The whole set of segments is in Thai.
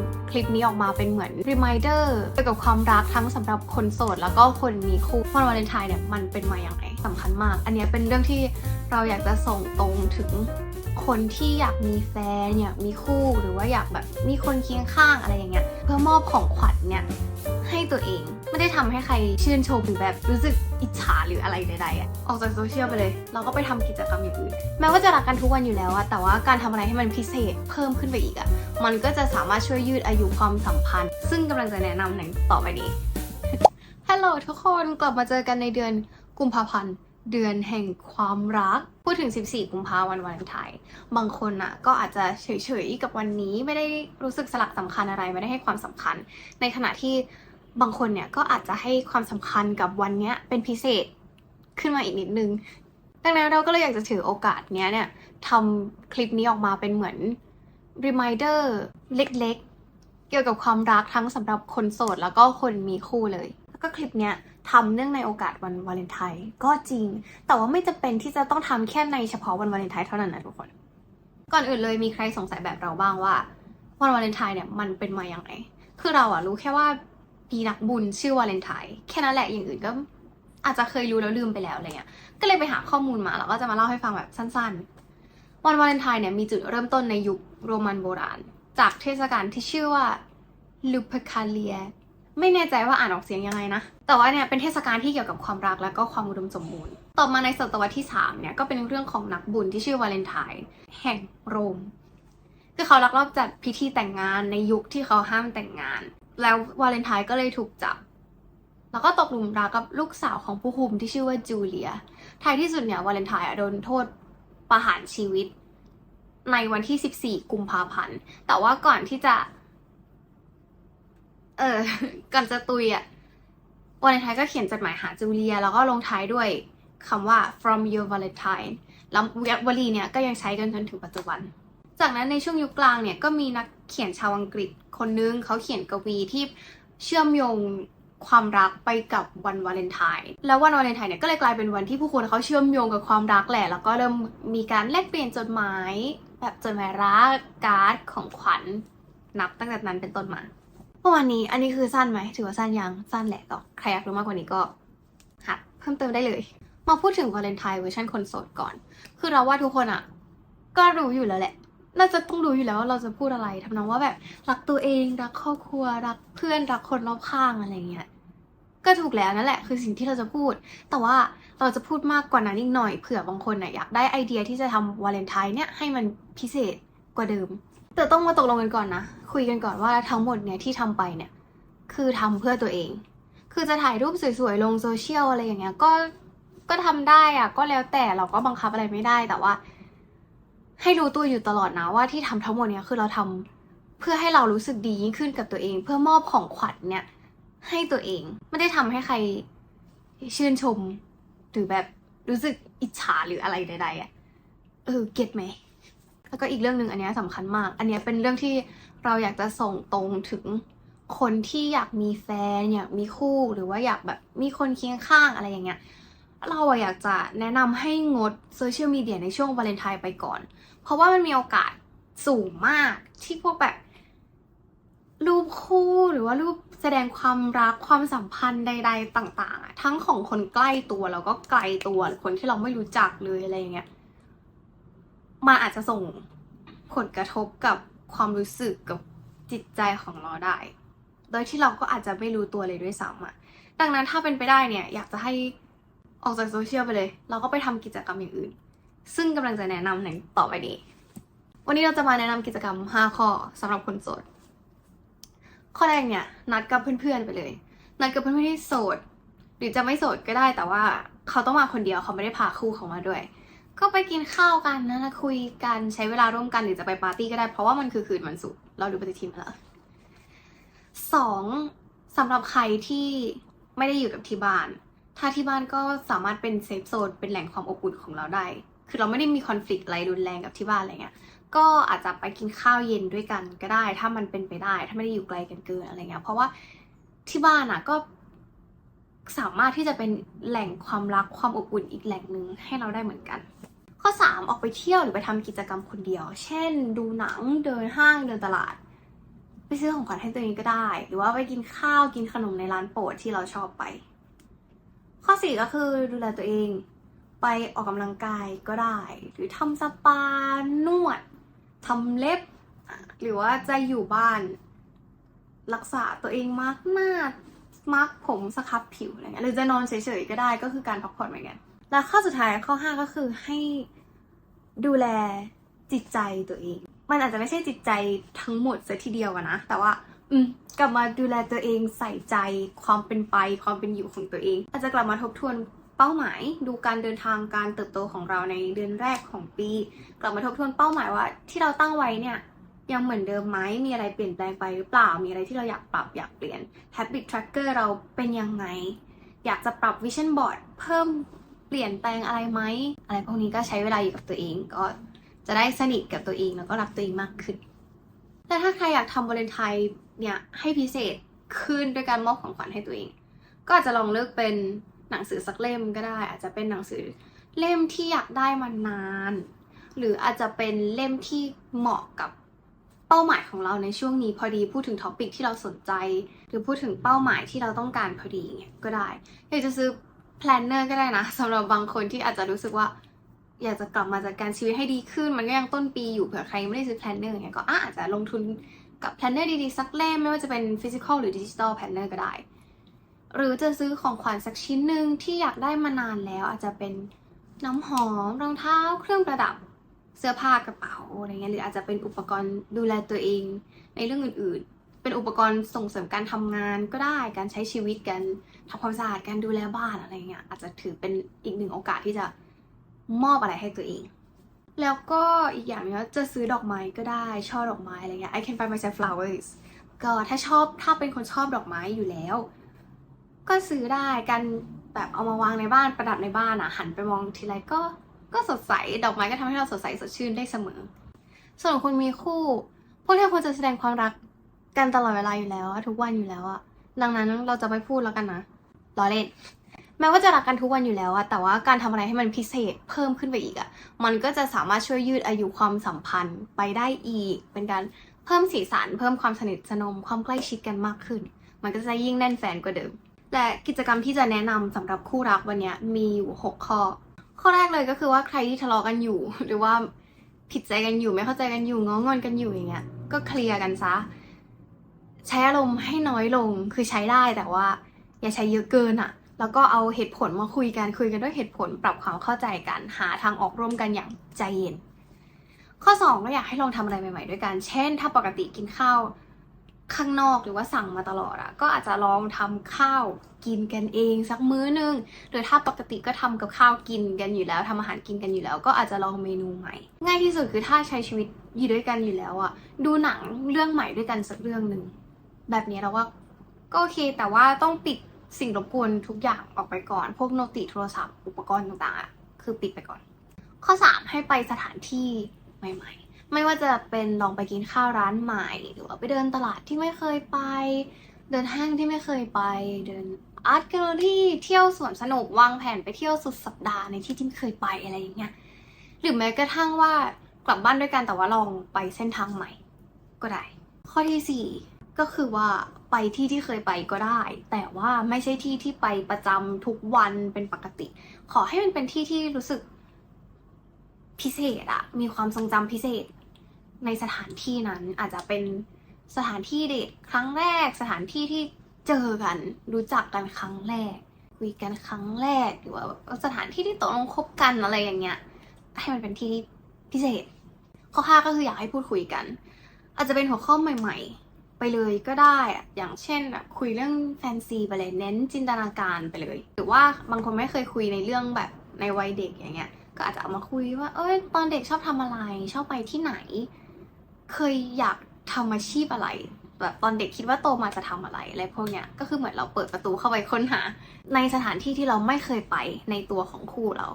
ำคลิปนี้ออกมาเป็นเหมือน reminder เกี่ยวกับความรักทั้งสำหรับคนโสด แล้วก็คนมีคู่วันวาเลนไทน์เนี่ยมันเป็นมาอย่างไรสำคัญมาก อันเนี้ยเป็นเรื่องที่เราอยากจะส่งตรงถึงคนที่อยากมีแฟนอยากมีคู่หรือว่าอยากแบบมีคนเคียงข้างอะไรอย่างเงี้ยเพื่อมอบของขวัญเนี่ยให้ตัวเอง ไม่ได้ทำให้ใครชื่นชมหรือแบบรู้สึกอิจฉาหรืออะไรใดๆอะออกจากโซเชียลไปเลย เราก็ไปทำกิจกรรมอย่างอื่น แม้ว่าจะรักกันทุกวันอยู่แล้วอะแต่ว่าการทำอะไรให้มันพิเศษเพิ่มขึ้นไปอีกอะมันก็จะสามารถช่วยยืดอายุความสัมพันธ์ ซึ่งกำลังจะแนะนำในต่อไปนี้ฮัลโหลทุกคนกลับมาเจอกันในเดือนกุมภาพันธ์เดือนแห่งความรัก พูดถึง 14 กุมภาพันธ์วันวาเลนไทน์บางคนอะก็อาจจะเฉยๆ กับวันนี้ไม่ได้รู้สึกสลักสำคัญอะไร ไม่ได้ให้ความสำคัญ ในขณะที่ บางคนเนี่ยก็อาจจะให้ความสำคัญกับวันเนี้ยเป็นพิเศษขึ้นมาอีกนิดนึง ดังนั้นเราก็เลยอยากจะถือโอกาสเนี้ยเนี่ยทำคลิปนี้ออกมาเป็นเหมือน reminder เล็กๆ เกี่ยวกับความรักทั้งสำหรับคนโสดแล้วก็คนมีคู่เลย แล้วก็คลิปเนี้ยทำเนื่องในโอกาสวันวาเลนไทน์ก็จริง แต่ว่าไม่จำเป็นที่จะต้องทำแค่ในเฉพาะวันวาเลนไทน์เท่านั้นนะทุกคน ก่อนอื่นเลยมีใครสงสัยแบบเราบ้างว่าวันวาเลนไทน์เนี่ยมันเป็นมาอย่างไร คือเราอะรู้แค่ว่า มีนักบุญชื่อวาเลนไทน์แค่นั้นแหละอย่างอื่นก็อาจจะเคยรู้แล้วลืมไปแล้วอะไรเงี้ย ก็เลยไปหาข้อมูลมาแล้วก็จะมาเล่าให้ฟังแบบสั้นๆ วันวาเลนไทน์เนี่ยมีจุดเริ่มต้นในยุคโรมันโบราณ จากเทศกาลที่ชื่อว่าลูเปคาเลีย ไม่แน่ใจว่าอ่านออกเสียงยังไงนะ แต่ว่าเนี่ยเป็นเทศกาลที่เกี่ยวกับความรักและก็ความอุดมสมบูรณ์ ต่อมาในศตวรรษที่3เนี่ยก็เป็นเรื่องของนักบุญที่ชื่อวาเลนไทน์แห่งโรม คือเขาลักลอบจัดพิธีแต่งงานในยุคที่เขาห้ามแต่งงานแล้ววาเลนไทน์ก็เลยถูกจับ แล้วก็ตกหลุมรักกับลูกสาวของผู้คุมที่ชื่อว่าจูเลีย ท้ายที่สุดเนี่ยวาเลนไทน์โดนโทษประหารชีวิต ในวันที่ 14 กุมภาพันธ์ แต่ว่าก่อนที่จะ เออ ก่อนจะตุยอะวาเลนไทน์ก็เขียนจดหมายหาจูเลีย แล้วก็ลงท้ายด้วยคำว่า from your valentine แล้ววลีเนี่ยก็ยังใช้กันจนถึงปัจจุบัน จากนั้นในช่วงยุคกลางเนี่ยก็มีนักเขียนชาวอังกฤษคนนึงเขาเขียนกวีที่เชื่อมโยงความรักไปกับวันวาเลนไทน์แล้ววันวาเลนไทน์เนี่ยก็เลยกลายเป็นวันที่ผู้คนเขาเชื่อมโยงกับความรักแหละ แล้วก็เริ่มมีการแลกเปลี่ยนจดหมาย แบบจดหมายรักการ์ดของขวัญนับตั้งแต่นั้นเป็นต้นมาเมื่อวานนี้อันนี้คือสั้นไหมถือว่าสั้นยังสั้นแหละก็ใครอยากรู้มากกว่านี้ก็หัดเพิ่มเติมได้เลย มาพูดถึงวาเลนไทน์เวอร์ชันคนโสดก่อน คือเราว่าทุกคนอะ ก็รู้อยู่แล้วแหละ น่าจะต้องรู้อยู่แล้วว่าเราจะพูดอะไรทำนองว่าแบบรักตัวเองรักครอบครัว รักเพื่อนรักคนรอบข้างอะไรเงี้ยก็ถูกแล้วนั่นแหละ คือสิ่งที่เราจะพูด แต่ว่าเราจะพูดมากกว่านั้นอีกหน่อยเผื่อบางคนน่ะอยากได้ไอเดียที่จะทำวาเลนไทน์เนี่ยให้มันพิเศษกว่าเดิม แต่ต้องมาตกลงกันก่อนนะ คุยกันก่อนว่าทั้งหมดเนี่ยที่ทำไปเนี่ยคือทำเพื่อตัวเอง คือจะถ่ายรูปสวยๆลงโซเชียลอะไรอย่างเงี้ยก็ก็ทำได้อะก็แล้วแต่เราก็บังคับอะไรไม่ได้แต่ว่า ให้รู้ตัวอยู่ตลอดนะว่าที่ทำทั้งหมดเนี้ยคือเราทำเพื่อให้เรารู้สึกดียิ่งขึ้นกับตัวเอง เพื่อมอบของขวัญเนี่ยให้ตัวเองไม่ได้ทำให้ใครชื่นชมหรือแบบรู้สึกอิจฉาหรืออะไรใดๆอะ่ะเออเก็ตไหมแล้วก็อีกเรื่องหนึ่งอันเนี้ยสำคัญมาก อันเนี้ยเป็นเรื่องที่เราอยากจะส่งตรงถึงคนที่อยากมีแฟนอยากมีคู่หรือว่าอยากแบบมีคนเคียงข้างอะไรอย่างเงี้ย เราอยากจะแนะนำให้งดโซเชียลมีเดียในช่วงวาเลนไทน์ไปก่อน เพราะว่ามันมีโอกาสสูงมากที่พวกแบบ รูปคู่หรือว่ารูปแสดงความรักความสัมพันธ์ใด ๆ ต่าง ๆ ทั้งของคนใกล้ตัวแล้วก็ไกลตัวหรือคนที่เราไม่รู้จักเลยอะไรอย่างเงี้ยมันอาจจะส่งผลกระทบกับความรู้สึกกับจิตใจของเราได้ โดยที่เราก็อาจจะไม่รู้ตัวเลยด้วยซ้ำอะดังนั้นถ้าเป็นไปได้เนี่ย อยากจะให้ ออกจากโซเชียลไปเลย เราก็ไปทำกิจกรรมอย่างอื่น ซึ่งกำลังจะแนะนำในต่อไปนี้ วันนี้เราจะมาแนะนำกิจกรรม 5 ข้อสำหรับคนโสด ข้อแรกเนี่ย นัดกับเพื่อนๆไปเลย นัดกับเพื่อนๆที่โสด หรือจะไม่โสดก็ได้แต่ว่าเขาต้องมาคนเดียวเขาไม่ได้พาคู่เขามาด้วย ก็ไปกินข้าวกันนะนะคุยกันใช้เวลาร่วมกันหรือจะไปปาร์ตี้ก็ได้เพราะว่ามันคือคืนวันศุกร์เราดูปฏิทินมาแล้วสองสำหรับใครที่ไม่ได้อยู่กับที่บ้าน ถ้าที่บ้านก็สามารถเป็นเซฟโซนเป็นแหล่งความอบอุ่นของเราได้ คือเราไม่ได้มีคอน FLICT อะไรรุนแรงกับที่บ้านอะไรเงี้ย ก็อาจจะไปกินข้าวเย็นด้วยกันก็ได้ ถ้ามันเป็นไปได้ ถ้าไม่ได้อยู่ไกลกันเกินอะไรเงี้ย เพราะว่าที่บ้านอะก็สามารถที่จะเป็นแหล่งความรักความอบอุ่นอีกแหล่งหนึ่งให้เราได้เหมือนกัน ข้อ 3 ออกไปเที่ยวหรือไปทำกิจกรรมคนเดียว เช่น ดูหนังเดินห้างเดินตลาด ไปซื้อของขวัญให้ตัวเองก็ได้ หรือว่าไปกินข้าวกินขนมในร้านโปรดที่เราชอบไป ข้อสี่ก็คือดูแลตัวเอง ไปออกกำลังกายก็ได้ หรือทำสปานวดทำเล็บ หรือว่าจะอยู่บ้าน รักษาตัวเองมากหน้ามาร์กผมสครับผิวอะไรเงี้ยหรือจะนอนเฉยๆก็ได้ก็คือการพักผ่อนเหมือนกัน แล้วข้อสุดท้ายข้อห้าก็คือให้ดูแลจิตใจตัวเอง มันอาจจะไม่ใช่จิตใจทั้งหมดซะทีเดียวนะ แต่ว่า อืมกลับมาดูแลตัวเองใส่ใจความเป็นไป ความเป็นอยู่ของตัวเอง อาจจะกลับมาทบทวนเป้าหมาย ดูการเดินทางการเติบโตของเราในเดือนแรกของปี กลับมาทบทวนเป้าหมายว่า ที่เราตั้งไว้เนี่ยยังเหมือนเดิมไหมมีอะไรเปลี่ยนแปลงไปหรือเปล่า มีอะไรที่เราอยากปรับอยากเปลี่ยน habit tracker เราเป็นยังไง อยากจะปรับ vision board เพิ่มเปลี่ยนแปลงอะไรไหมอะไรพวกนี้ก็ใช้เวลาอยู่กับตัวเองก็จะได้สนิทกับตัวเองแล้วก็รักตัวเองมากขึ้น แต่ถ้าใครอยากทำวาเลนไทน์ เนี่ยให้พิเศษขึ้นด้วยการมอบของขวัญให้ตัวเอง ก็อาจจะลองเลือกเป็นหนังสือสักเล่มก็ได้ อาจจะเป็นหนังสือเล่มที่อยากได้มานาน หรืออาจจะเป็นเล่มที่เหมาะกับเป้าหมายของเราในช่วงนี้พอดีพูดถึงท็อปิกที่เราสนใจ หรือพูดถึงเป้าหมายที่เราต้องการพอดีเงี้ยก็ได้อยากจะซื้อแพลนเนอร์ก็ได้นะสำหรับบางคนที่อาจจะรู้สึกว่า อยากจะกลับมาจัดการชีวิตให้ดีขึ้น มันก็ยังต้นปีอยู่เผื่อใครไม่ได้ซื้อแพลนเนอร์เนี่ยก็อาจจะลงทุน กับแพลนเนอร์ดีๆ สักเล่มไม่ว่าจะเป็นฟิสิกอลหรือดิจิตอลแพลนเนอร์ก็ได้ หรือจะซื้อของขวัญสักชิ้นหนึ่งที่อยากได้มานานแล้ว อาจจะเป็นน้ำหอมรองเท้าเครื่องประดับเสื้อผ้ากระเป๋าอะไรเงี้ยหรืออาจจะเป็นอุปกรณ์ดูแลตัวเองในเรื่องอื่น ๆ เป็นอุปกรณ์ส่งเสริมการทำงานก็ได้การใช้ชีวิตกันทำความสะอาดการดูแลบ้านอะไรเงี้ยอาจจะถือเป็นอีกหนึ่งโอกาสที่จะมอบอะไรให้ตัวเอง แล้วก็อีกอย่างหนึงก็จะซื้อดอกไม้ก็ได้ช่อดอกไม้อะไรเงี้ย I can buy myself flowers ก็ถ้าชอบถ้าเป็นคนชอบดอกไม้อยู่แล้ว ก็ซื้อได้กันแบบเอามาวางในบ้านประดับในบ้านอะหันไปมองทีไรก็ก็สดใสดอกไม้ก็ทำให้เราสดใสสดชื่นได้เสมอ ส่วนคนมีคู่ พวกเธอควรจะแสดงความรักกันตลอดเวลาอยู่แล้วทุกวันอยู่แล้วอะดังนั้นเราจะไม่พูดแล้วกันนะล้อเล่น แม้ว่าจะรักกันทุกวันอยู่แล้วอะแต่ว่าการทำอะไรให้มันพิเศษเพิ่มขึ้นไปอีกอะมันก็จะสามารถช่วยยืดอายุความสัมพันธ์ไปได้อีก เป็นการเพิ่มสีสันเพิ่มความสนิทสนมความใกล้ชิดกันมากขึ้น มันก็จะยิ่งแน่นแฟนกว่าเดิม และกิจกรรมที่จะแนะนำสำหรับคู่รักวันนี้มีอยู่ 6 ข้อ ข้อแรกเลยก็คือว่าใครที่ทะเลาะกันอยู่ หรือว่าผิดใจกันอยู่ไม่เข้าใจกันอยู่ง้องอนกันอยู่อย่างเงี้ยก็เคลียร์กันซะใช้อารมณ์ให้น้อยลงคือใช้ได้แต่ว่า อย่าใช้เยอะเกินอะ แล้วก็เอาเหตุผลมาคุยกันคุยกันด้วยเหตุผลปรับความเข้าใจกันหาทางออกร่วมกันอย่างใจเย็น ข้อ2ก็อยากให้ลองทำอะไรใหม่ ๆ ด้วยกัน เช่น ถ้าปกติกินข้าวข้างนอกหรือว่าสั่งมาตลอดอะก็อาจจะลองทำข้าวกินกันเองสักมื้อนึงหรือถ้าปกติก็ทำกับข้าวกินกันอยู่แล้วทำอาหารกินกันอยู่แล้ว ก็อาจจะลองเมนูใหม่ ง่ายที่สุดคือถ้าใช้ชีวิตอยู่ด้วยกันอยู่แล้วอะดูหนังเรื่องใหม่ด้วยกันสักเรื่องหนึ่งแบบนี้เราว่าก็โอเคแต่ว่าต้องปิด สิ่งรบกวนทุกอย่างออกไปก่อน พวกโนติโทรศัพท์อุปกรณ์ต่างๆ คือปิดไปก่อน ข้อ 3 ให้ไปสถานที่ใหม่ ๆ ไม่ว่าจะเป็นลองไปกินข้าวร้านใหม่ หรือว่าไปเดินตลาดที่ไม่เคยไป เดินห้างที่ไม่เคยไปเดินอาร์ตแกลเลอรี่เที่ยวสวนสนุกวางแผนไปเที่ยวสุดสัปดาห์ในที่ที่ไม่เคยไปอะไรอย่างเงี้ยหรือแม้กระทั่งว่ากลับบ้านด้วยกันแต่ว่าลองไปเส้นทางใหม่ก็ได้ ข้อที่สี่ ก็คือว่าไปที่ที่เคยไปก็ได้ แต่ว่าไม่ใช่ที่ที่ไปประจำทุกวันเป็นปกติ ขอให้มันเป็นที่ที่รู้สึกพิเศษอะมีความทรงจำพิเศษ ในสถานที่นั้นอาจจะเป็นสถานที่เดทครั้งแรก สถานที่ที่เจอกัน รู้จักกันครั้งแรก คุยกันครั้งแรกหรือว่าสถานที่ที่ตกลงคบกันอะไรอย่างเงี้ยให้มันเป็นที่ที่พิเศษ ข้อห้าก็คืออยากให้พูดคุยกัน อาจจะเป็นหัวข้อใหม่ ๆ ไปเลยก็ได้อะอย่างเช่นแบบคุยเรื่องแฟนซีไปเลยเน้นจินตนาการไปเลย หรือว่าบางคนไม่เคยคุยในเรื่องแบบในวัยเด็กอย่างเงี้ย ก็อาจจะเอามาคุยว่า เอ้ยตอนเด็กชอบทำอะไร ชอบไปที่ไหน เคยอยากทำอาชีพอะไร แบบตอนเด็กคิดว่าโตมาจะทำอะไรอะไรพวกเนี้ย ก็คือเหมือนเราเปิดประตูเข้าไปค้นหา ในสถานที่ที่เราไม่เคยไปในตัวของคู่เรา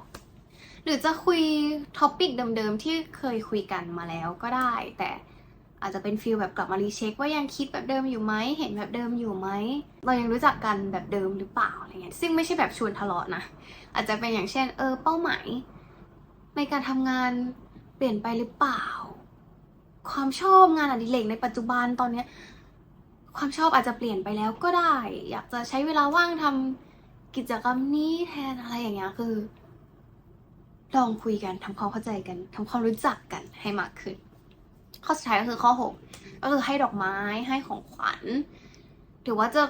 หรือจะคุยท็อปิกเดิมๆที่เคยคุยกันมาแล้วก็ได้ แต่ อาจจะเป็นฟีลแบบกลับมารีเช็คว่ายังคิดแบบเดิมอยู่ไหมเห็นแบบเดิมอยู่ไหมเรายังรู้จักกันแบบเดิมหรือเปล่าอะไรเงี้ยซึ่งไม่ใช่แบบชวนทะเลาะนะอาจจะเป็นอย่างเช่น เออเป้าหมายในการทำงานเปลี่ยนไปหรือเปล่า ความชอบงานอดิเรกในปัจจุบันตอนเนี้ยความชอบอาจจะเปลี่ยนไปแล้วก็ได้ อยากจะใช้เวลาว่างทำกิจกรรมนี้แทนอะไรอย่างเงี้ยคือ ลองคุยกันทำความเข้าใจกันทำความรู้จักกันให้มากขึ้น ข้อสุดท้ายก็คือข้อหกก็คือให้ดอกไม้ให้ของขวัญหรือว่าจะ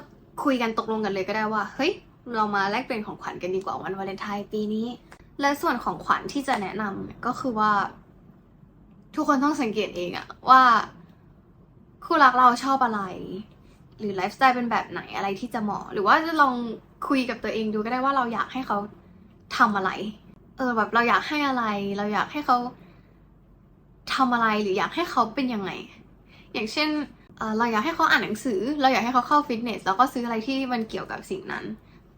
คุยกันตกลงกันเลยก็ได้ว่า เฮ้ย เรามาแลกเปลี่ยนของขวัญกันดีกว่าวันวาเลนไทน์ปีนี้ และส่วนของขวัญที่จะแนะนำก็คือว่า ทุกคนต้องสังเกตเองอะว่าคู่รักเราชอบอะไร หรือไลฟ์สไตล์เป็นแบบไหนอะไรที่จะเหมาะ หรือว่าจะลองคุยกับตัวเองดูก็ได้ว่าเราอยากให้เขาทำอะไร เออแบบเราอยากให้อะไร เราอยากให้เขา ทำอะไรหรืออยากให้เขาเป็นยังไง อย่างเช่นเราอยากให้เขาอ่านหนังสือ เราอยากให้เขาเข้าฟิตเนสแล้วก็ซื้ออะไรที่มันเกี่ยวกับสิ่งนั้น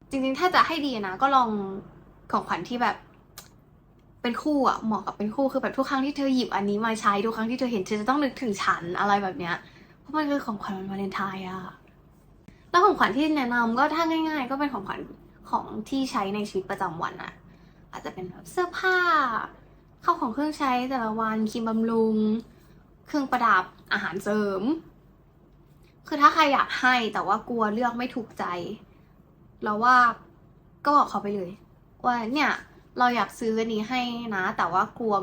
จริงๆ ถ้าจะให้ดีนะ ก็ลองของขวัญที่แบบ เป็นคู่อะเหมาะกับเป็นคู่คือแบบทุกครั้งที่เธอหยิบอันนี้มาใช้ทุกครั้งที่เธอเห็นเธอจะต้องนึกถึงฉันอะไรแบบเนี้ยเพราะมันคือของขวัญวันวาเลนไทน์อะแล้วของขวัญที่แนะนำก็ถ้าง่าย ๆ ก็เป็นของขวัญของที่ใช้ในชีวิตประจำวันอะอาจจะเป็นแบบเสื้อผ้า ข้าวของเครื่องใช้แต่ละวันครีมบำรุง เครื่องประดับอาหารเสริม คือถ้าใครอยากให้แต่ว่ากลัวเลือกไม่ถูกใจ เราว่าก็บอกเขาไปเลย ว่าเนี่ยเราอยากซื้ออันนี้ให้นะ แต่ว่ากลัว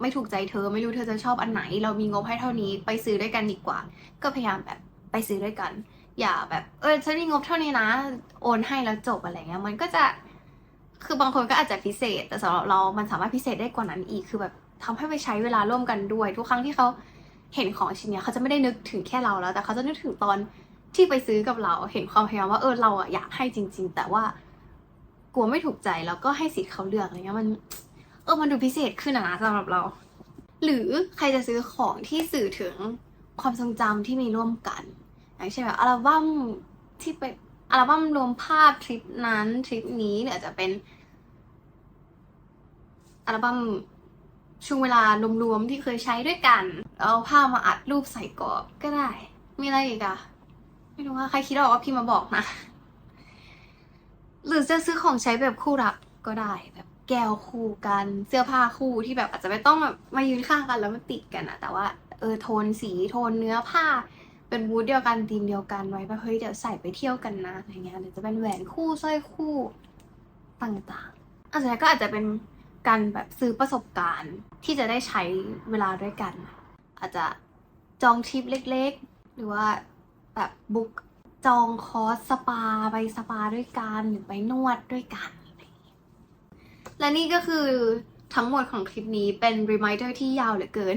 ไม่ถูกใจเธอไม่รู้เธอจะชอบอันไหน เรามีงบให้เท่านี้ไปซื้อด้วยกันดีกว่า ก็พยายามแบบไปซื้อด้วยกัน อย่าแบบเออฉันมีงบเท่านี้นะ โอนให้แล้วจบอะไรเงี้ยมันก็จะ คือบางคนก็อาจจะพิเศษ แต่สำหรับเรา มันสามารถพิเศษได้กว่านั้นอีก คือแบบทำให้ไปใช้เวลาร่วมกันด้วย ทุกครั้งที่เขาเห็นของชิ้นเนี้ยเขาจะไม่ได้นึกถึงแค่เราแล้ว แต่เขาจะนึกถึงตอนที่ไปซื้อกับเรา เห็นความพยายามว่าเออเราอะอยากให้จริง ๆ แต่ว่ากลัวไม่ถูกใจแล้วก็ให้สิทธิ์เขาเลือกอะไรเงี้ยมัน เออมันดูพิเศษขึ้นนะสำหรับเรา หรือใครจะซื้อของที่สื่อถึงความทรงจำที่มีร่วมกันอย่างเช่นแบบอัลบั้มที่เป็นอัลบั้มรวมภาพทริปนั้นทริปนี้เนี่ยจะเป็น อัลบั้มช่วงเวลารวมๆที่เคยใช้ด้วยกันแล้วเอาภาพมาอัดรูปใส่กรอบก็ได้ มีอะไรอีกอะไม่รู้ว่าใครคิดออกว่าพี่มาบอกนะ หรือจะซื้อของใช้แบบคู่รักก็ได้ แบบแก้วคู่กันเสื้อผ้าคู่ที่แบบอาจจะไม่ต้องแบบมายืนข้างกันแล้วมันติดกันอะแต่ว่าเออโทนสีโทนเนื้อผ้า เป็นบูธเดียวกันธีมเดียวกันไว้แบบเฮ้ยเดี๋ยวใส่ไปเที่ยวกันนะอะไรเงี้ยเดี๋ยวจะเป็นแหวนคู่สร้อยคู่ต่างๆอาจจะก็อาจจะเป็น การแบบซื้อประสบการณ์ที่จะได้ใช้เวลาด้วยกัน อาจจะจองทริปเล็กๆ หรือว่าแบบบุ๊กจองคอร์สสปาไปสปาด้วยกันหรือไปนวดด้วยกันเงี้ยและนี่ก็คือทั้งหมดของคลิปนี้เป็น reminder ที่ยาวเหลือเกิน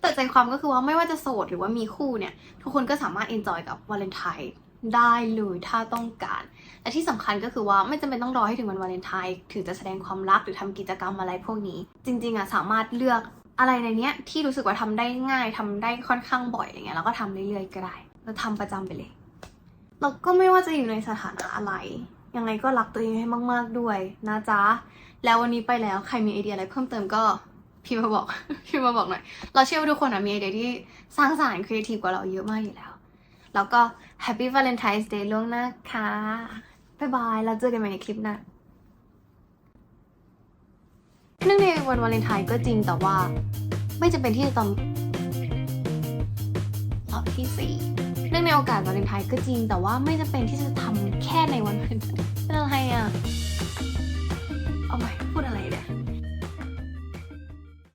แต่ใจความก็คือว่าไม่ว่าจะโสดหรือว่ามีคู่เนี่ย ทุกคนก็สามารถ enjoy กับวาเลนไทน์ได้เลยถ้าต้องการ และที่สำคัญก็คือว่าไม่จำเป็นต้องรอให้ถึงวันวาเลนไทน์ถึงจะแสดงความรักหรือทำกิจกรรมอะไรพวกนี้ จริงๆอะสามารถเลือกอะไรในเนี้ยที่รู้สึกว่าทำได้ง่ายทำได้ค่อนข้างบ่อยอะไรเงี้ยแล้วก็ทำเรื่อยๆก็ได้แล้วทำประจำไปเลยแล้วก็ไม่ว่าจะอยู่ในสถานะอะไรยังไงก็รักตัวเองให้มากๆด้วยนะจ๊ะ แล้ววันนี้ไปแล้วใครมีไอเดียอะไรเพิ่มเติมก็พิมพ์มาบอกพิมพ์มาบอกหน่อย เราเชื่อว่าทุกคนอะมีไอเดียที่สร้างสรรค์ครีเอทีฟกว่าเราเยอะมากอยู่แล้ว แล้วก็ Happy Valentine's Day ล่วงหน้าค่ะบ๊ายบายแล้วเจอกันใหม่ในคลิปหน้าเนื่องในวันวาเลนไทน์ก็จริงแต่ว่า ไม่จำเป็นที่จะต้องรอบที่สี่เนื่องในโอกาสวาเลนไทน์ก็จริงแต่ว่าไม่จำเป็นที่จะทำแค่ในวันวาเลนไทน์เป็นอะไรอะเอาใหม่พูดอะไรเนี่ย